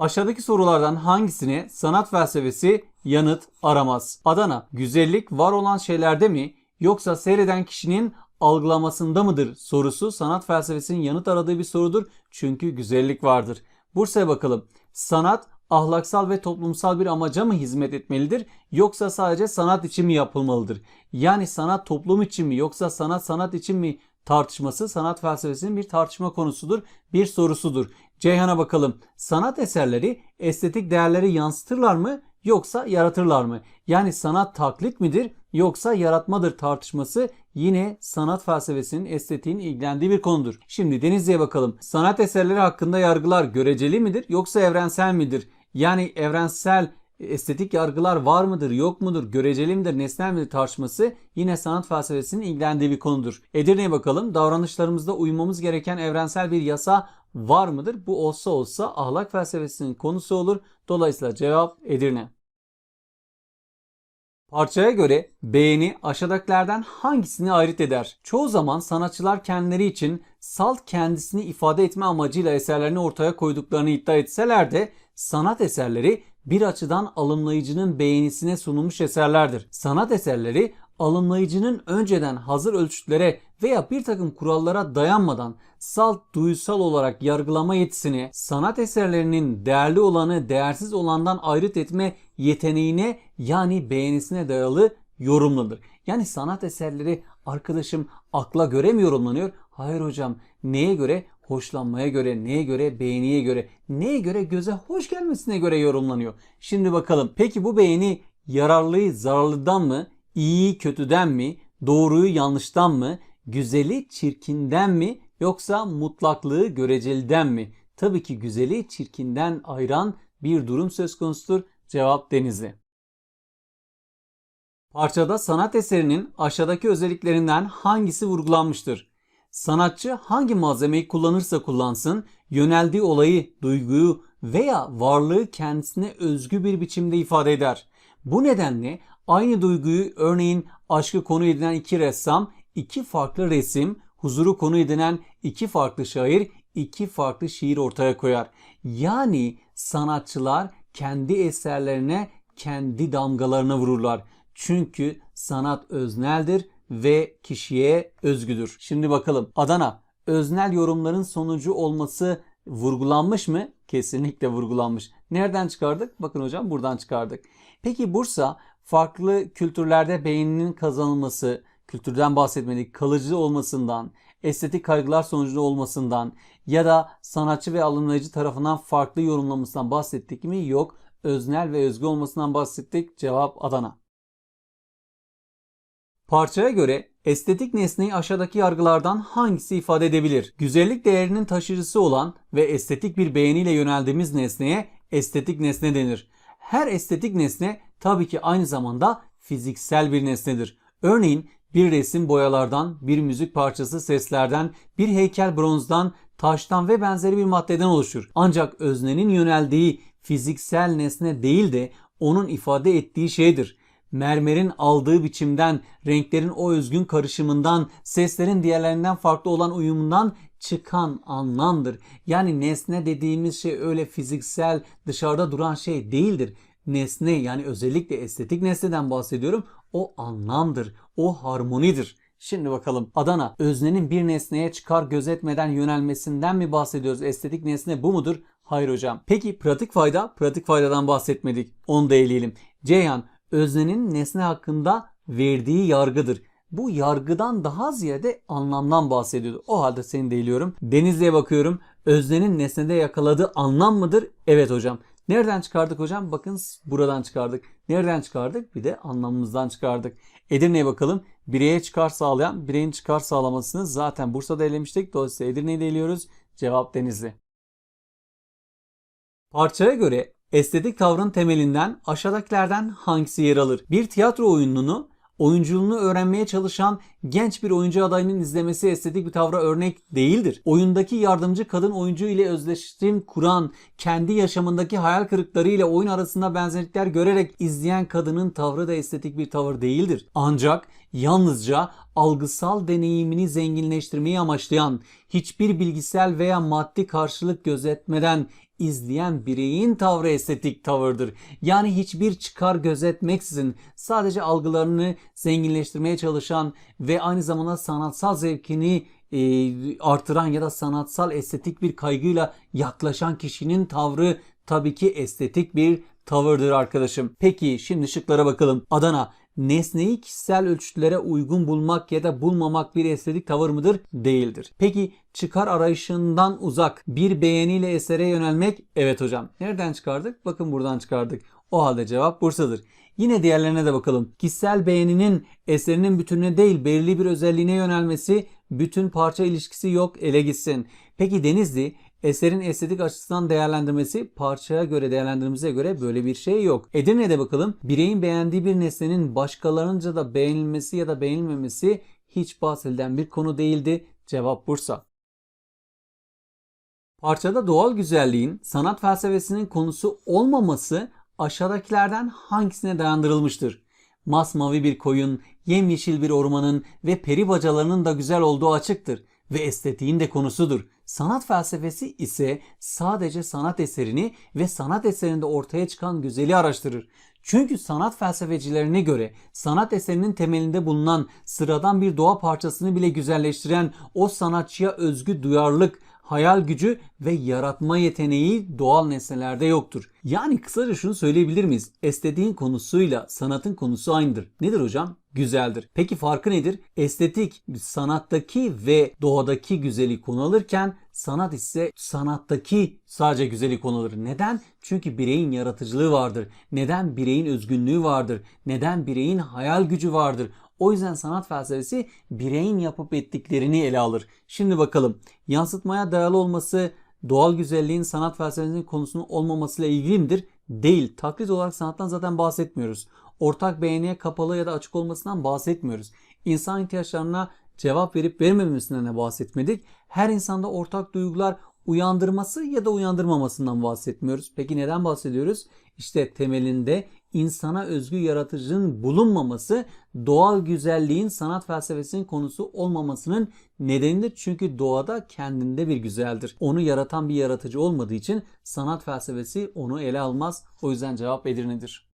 Aşağıdaki sorulardan hangisine sanat felsefesi yanıt aramaz? Adana, güzellik var olan şeylerde mi yoksa seyreden kişinin algılamasında mıdır sorusu sanat felsefesinin yanıt aradığı bir sorudur. Çünkü güzellik vardır. Bursa'ya bakalım. Sanat ahlaksal ve toplumsal bir amaca mı hizmet etmelidir yoksa sadece sanat için mi yapılmalıdır? Yani sanat toplum için mi yoksa sanat sanat için mi tartışması sanat felsefesinin bir tartışma konusudur, bir sorusudur. Ceyhan'a bakalım. Sanat eserleri estetik değerleri yansıtırlar mı yoksa yaratırlar mı? Yani sanat taklit midir yoksa yaratmadır tartışması yine sanat felsefesinin estetiğin ilgilendiği bir konudur. Şimdi Denizli'ye bakalım. Sanat eserleri hakkında yargılar göreceli midir yoksa evrensel midir? Yani evrensel estetik yargılar var mıdır, yok mudur, göreceli midir, nesnel midir tartışması yine sanat felsefesinin ilgilendiği bir konudur. Edirne'ye bakalım. Davranışlarımızda uymamız gereken evrensel bir yasa var mıdır? Bu olsa olsa ahlak felsefesinin konusu olur. Dolayısıyla cevap Edirne. Parçaya göre beğeni aşağıdakilerden hangisini ayrıt eder? Çoğu zaman sanatçılar kendileri için salt kendisini ifade etme amacıyla eserlerini ortaya koyduklarını iddia etseler de sanat eserleri bir açıdan alımlayıcının beğenisine sunulmuş eserlerdir. Sanat eserleri alımlayıcının önceden hazır ölçütlere veya bir takım kurallara dayanmadan salt duysal olarak yargılama yetisine, sanat eserlerinin değerli olanı değersiz olandan ayrıt etme yeteneğine yani beğenisine dayalı yorumlanır. Yani sanat eserleri arkadaşım akla göre mi yorumlanıyor? Hayır hocam. Neye göre? Hoşlanmaya göre, neye göre? Beğeniye göre, neye göre? Göze hoş gelmesine göre yorumlanıyor. Şimdi bakalım. Peki bu beğeni yararlıyı zararlıdan mı? İyiyi kötüden mi? Doğruyu yanlıştan mı? Güzeli çirkinden mi? Yoksa mutlaklığı göreceliden mi? Tabii ki güzeli çirkinden ayıran bir durum söz konusudur. Cevap Denizli. Parçada sanat eserinin aşağıdaki özelliklerinden hangisi vurgulanmıştır? Sanatçı hangi malzemeyi kullanırsa kullansın, yöneldiği olayı, duyguyu veya varlığı kendisine özgü bir biçimde ifade eder. Bu nedenle aynı duyguyu örneğin aşkı konu edinen iki ressam, iki farklı resim, huzuru konu edinen iki farklı şair, iki farklı şiir ortaya koyar. Yani sanatçılar kendi eserlerine kendi damgalarını vururlar. Çünkü sanat özneldir ve kişiye özgüdür. Şimdi bakalım Adana öznel yorumların sonucu olması vurgulanmış mı? Kesinlikle vurgulanmış. Nereden çıkardık? Bakın hocam buradan çıkardık. Peki Bursa farklı kültürlerde beğeninin kazanılması, kültürden bahsetmedik, kalıcı olmasından, estetik kaygılar sonucunda olmasından ya da sanatçı ve alımlayıcı tarafından farklı yorumlamasından bahsettik mi? Yok. Öznel ve özgü olmasından bahsettik. Cevap Adana. Parçaya göre estetik nesneyi aşağıdaki yargılardan hangisi ifade edebilir? Güzellik değerinin taşıyıcısı olan ve estetik bir beğeniyle yöneldiğimiz nesneye estetik nesne denir. Her estetik nesne tabii ki aynı zamanda fiziksel bir nesnedir. Örneğin bir resim boyalardan, bir müzik parçası seslerden, bir heykel bronzdan, taştan ve benzeri bir maddeden oluşur. Ancak öznenin yöneldiği fiziksel nesne değil de onun ifade ettiği şeydir mermerin aldığı biçimden, renklerin o özgün karışımından, seslerin diğerlerinden farklı olan uyumundan çıkan anlamdır. Yani nesne dediğimiz şey öyle fiziksel dışarıda duran şey değildir. Nesne yani özellikle estetik nesneden bahsediyorum. O anlamdır. O harmonidir. Şimdi bakalım Adana öznenin bir nesneye çıkar gözetmeden yönelmesinden mi bahsediyoruz? Estetik nesne bu mudur? Hayır hocam. Peki pratik fayda? Pratik faydadan bahsetmedik. Onu da eleyelim. Ceyhan öznenin nesne hakkında verdiği yargıdır. Bu yargıdan daha ziyade anlamdan bahsediyordu. O halde seni değiliyorum. Denizli'ye bakıyorum. Öznenin nesnede yakaladığı anlam mıdır? Evet hocam. Nereden çıkardık hocam? Bakın buradan çıkardık. Nereden çıkardık? Bir de anlamımızdan çıkardık. Edirne'ye bakalım. Bireye çıkar sağlayan, bireyin çıkar sağlamasını zaten Bursa'da elemiştik. Dolayısıyla Edirne'yi de eliyoruz. Cevap Denizli. Parçaya göre estetik tavrın temelinden aşağıdakilerden hangisi yer alır? Bir tiyatro oyununu oyunculuğunu öğrenmeye çalışan genç bir oyuncu adayının izlemesi estetik bir tavra örnek değildir. Oyundaki yardımcı kadın oyuncu ile özdeşleşim kuran, kendi yaşamındaki hayal kırıkları ile oyun arasında benzerlikler görerek izleyen kadının tavrı da estetik bir tavır değildir. Ancak yalnızca algısal deneyimini zenginleştirmeyi amaçlayan, hiçbir bilgisel veya maddi karşılık gözetmeden izleyen bireyin tavrı estetik tavırdır. Yani hiçbir çıkar gözetmeksizin sadece algılarını zenginleştirmeye çalışan ve aynı zamanda sanatsal zevkini e, artıran ya da sanatsal estetik bir kaygıyla yaklaşan kişinin tavrı tabii ki estetik bir tavırdır arkadaşım. Peki şimdi şıklara bakalım. Adana nesneyi kişisel ölçütlere uygun bulmak ya da bulmamak bir estetik tavır mıdır? Değildir. Peki çıkar arayışından uzak bir beğeniyle esere yönelmek? Evet hocam. Nereden çıkardık? Bakın buradan çıkardık. O halde cevap Bursa'dır. Yine diğerlerine de bakalım. Kişisel beğeninin eserinin bütününe değil belirli bir özelliğine yönelmesi bütün parça ilişkisi yok ele gitsin. Peki Denizli eserin estetik açısından değerlendirmesi parçaya göre değerlendirmemize göre böyle bir şey yok. Edirne'de bakalım bireyin beğendiği bir nesnenin başkalarınca da beğenilmesi ya da beğenilmemesi hiç bahsedilen bir konu değildi. Cevap Bursa. Parçada doğal güzelliğin sanat felsefesinin konusu olmaması aşağıdakilerden hangisine dayandırılmıştır? Masmavi bir koyun, yemyeşil bir ormanın ve peri bacalarının da güzel olduğu açıktır ve estetiğin de konusudur. Sanat felsefesi ise sadece sanat eserini ve sanat eserinde ortaya çıkan güzeli araştırır. Çünkü sanat felsefecilerine göre sanat eserinin temelinde bulunan sıradan bir doğa parçasını bile güzelleştiren o sanatçıya özgü duyarlılık, hayal gücü ve yaratma yeteneği doğal nesnelerde yoktur. Yani kısaca şunu söyleyebilir miyiz? Estetiğin konusuyla sanatın konusu aynıdır. Nedir hocam? Güzeldir. Peki farkı nedir? Estetik sanattaki ve doğadaki güzeli konu alırken sanat ise sanattaki sadece güzeli konu alır. Neden? Çünkü bireyin yaratıcılığı vardır. Neden? Bireyin özgünlüğü vardır. Neden? Bireyin hayal gücü vardır. O yüzden sanat felsefesi bireyin yapıp ettiklerini ele alır. Şimdi bakalım. Yansıtmaya dayalı olması doğal güzelliğin sanat felsefesinin konusunun olmamasıyla ilgili midir? Değil. Taklit olarak sanattan zaten bahsetmiyoruz. Ortak beğeniye kapalı ya da açık olmasından bahsetmiyoruz. İnsan ihtiyaçlarına cevap verip vermemesinden de bahsetmedik. Her insanda ortak duygular uyandırması ya da uyandırmamasından bahsetmiyoruz. Peki neden bahsediyoruz? İşte temelinde insana özgü yaratıcının bulunmaması doğal güzelliğin sanat felsefesinin konusu olmamasının nedenidir. Çünkü doğada kendinde bir güzeldir. Onu yaratan bir yaratıcı olmadığı için sanat felsefesi onu ele almaz. O yüzden cevap Edirne'dir.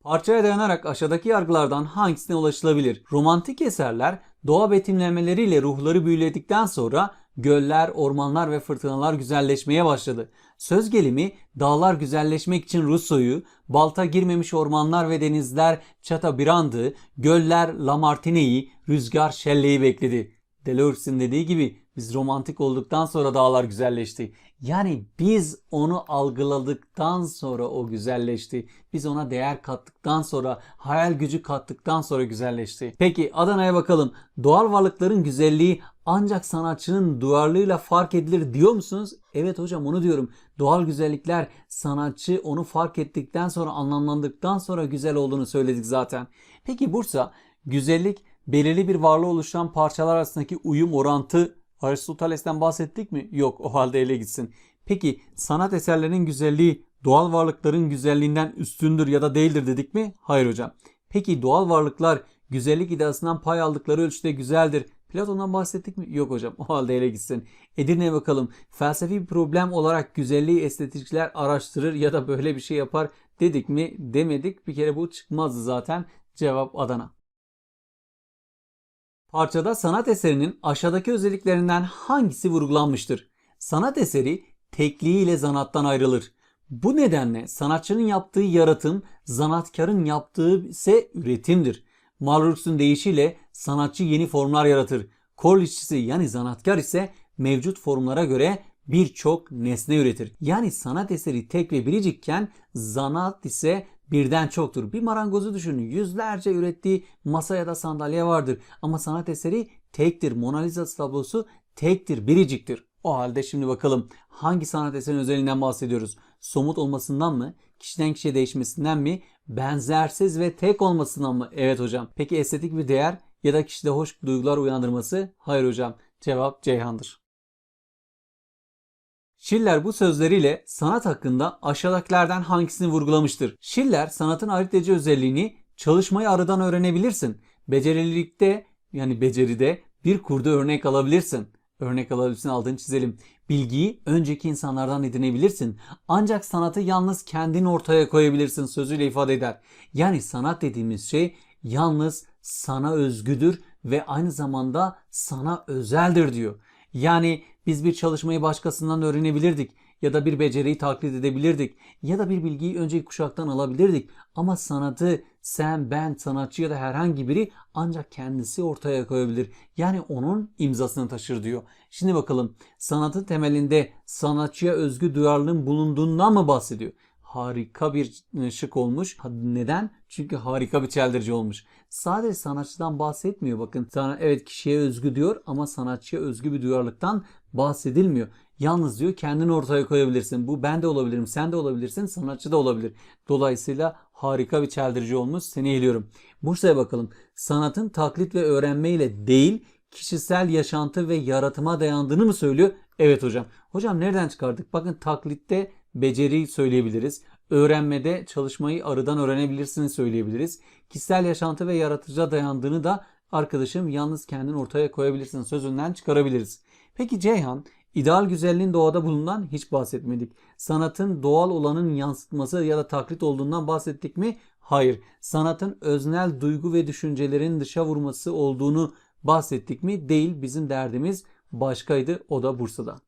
Parçaya dayanarak aşağıdaki yargılardan hangisine ulaşılabilir? Romantik eserler doğa betimlemeleriyle ruhları büyüledikten sonra göller, ormanlar ve fırtınalar güzelleşmeye başladı. Söz gelimi dağlar güzelleşmek için Rousseau'yu, balta girmemiş ormanlar ve denizler Chateaubriand'ı, göller Lamartine'yi, rüzgar Shelley'i bekledi. Deleuze'in dediği gibi biz romantik olduktan sonra dağlar güzelleşti. Yani biz onu algıladıktan sonra o güzelleşti. Biz ona değer kattıktan sonra, hayal gücü kattıktan sonra güzelleşti. Peki Adana'ya bakalım. Doğal varlıkların güzelliği ancak sanatçının duyarlılığıyla fark edilir diyor musunuz? Evet hocam onu diyorum. Doğal güzellikler sanatçı onu fark ettikten sonra anlamlandıktan sonra güzel olduğunu söyledik zaten. Peki Bursa güzellik belirli bir varlığı oluşturan parçalar arasındaki uyum orantı Aristoteles'ten bahsettik mi? Yok o halde ele gitsin. Peki sanat eserlerinin güzelliği doğal varlıkların güzelliğinden üstündür ya da değildir dedik mi? Hayır hocam. Peki doğal varlıklar güzellik iddiasından pay aldıkları ölçüde güzeldir. Platon'dan bahsettik mi? Yok hocam. O halde ele gitsin. Edirne'ye bakalım. Felsefi bir problem olarak güzelliği estetikçiler araştırır ya da böyle bir şey yapar dedik mi? Demedik. Bir kere bu çıkmazdı zaten. Cevap Adana. Parçada sanat eserinin aşağıdaki özelliklerinden hangisi vurgulanmıştır? Sanat eseri tekliği ile zanattan ayrılır. Bu nedenle sanatçının yaptığı yaratım, zanatkarın yaptığı ise üretimdir. Malrux'un deyişiyle sanatçı yeni formlar yaratır. Kol yani zanatkar ise mevcut formlara göre birçok nesne üretir. Yani sanat eseri tek ve biricikken zanat ise birden çoktur. Bir marangozu düşünün. Yüzlerce ürettiği masa ya da sandalye vardır. Ama sanat eseri tektir. Mona Lisa tablosu tektir, biriciktir. O halde şimdi bakalım hangi sanat eserinin özelliğinden bahsediyoruz? Somut olmasından mı? Kişiden kişiye değişmesinden mi? benzersiz ve tek olmasından mı? Evet hocam. Peki estetik bir değer ya da kişide hoş duygular uyandırması? Hayır hocam. Cevap Ceyhan'dır. Schiller bu sözleriyle sanat hakkında aşağıdakilerden hangisini vurgulamıştır? Schiller sanatın ayırt edici özelliğini çalışmayı aradan öğrenebilirsin. Becerililikte yani beceride bir kurdu örnek alabilirsin. Örnek alabilirsin aldığını çizelim. Bilgiyi önceki insanlardan edinebilirsin. Ancak sanatı yalnız kendin ortaya koyabilirsin sözüyle ifade eder. Yani sanat dediğimiz şey yalnız sana özgüdür ve aynı zamanda sana özeldir diyor. Yani biz bir çalışmayı başkasından öğrenebilirdik ya da bir beceriyi taklit edebilirdik ya da bir bilgiyi önceki kuşaktan alabilirdik ama sanatı sen, ben, sanatçı ya da herhangi biri ancak kendisi ortaya koyabilir. Yani onun imzasını taşır diyor. Şimdi bakalım sanatın temelinde sanatçıya özgü duyarlılığın bulunduğundan mı bahsediyor? Harika bir şık olmuş. Neden? Çünkü harika bir çeldirici olmuş. Sadece sanatçıdan bahsetmiyor bakın. Evet kişiye özgü diyor ama sanatçıya özgü bir duyarlılıktan bahsedilmiyor. Yalnız diyor kendini ortaya koyabilirsin. Bu ben de olabilirim, sen de olabilirsin, sanatçı da olabilir. Dolayısıyla harika bir çeldirici olmuş. Seni eğiliyorum. Bursa'ya bakalım. Sanatın taklit ve öğrenmeyle değil, kişisel yaşantı ve yaratıma dayandığını mı söylüyor? Evet hocam. Hocam nereden çıkardık? Bakın taklitte beceri söyleyebiliriz. Öğrenmede çalışmayı arıdan öğrenebilirsiniz söyleyebiliriz. Kişisel yaşantı ve yaratıcıya dayandığını da arkadaşım yalnız kendin ortaya koyabilirsin sözünden çıkarabiliriz. Peki Ceyhan, ideal güzelliğin doğada bulundan hiç bahsetmedik. Sanatın doğal olanın yansıtması ya da taklit olduğundan bahsettik mi? Hayır. Sanatın öznel duygu ve düşüncelerin dışa vurması olduğunu bahsettik mi? Değil. Bizim derdimiz başkaydı. O da Bursa'da.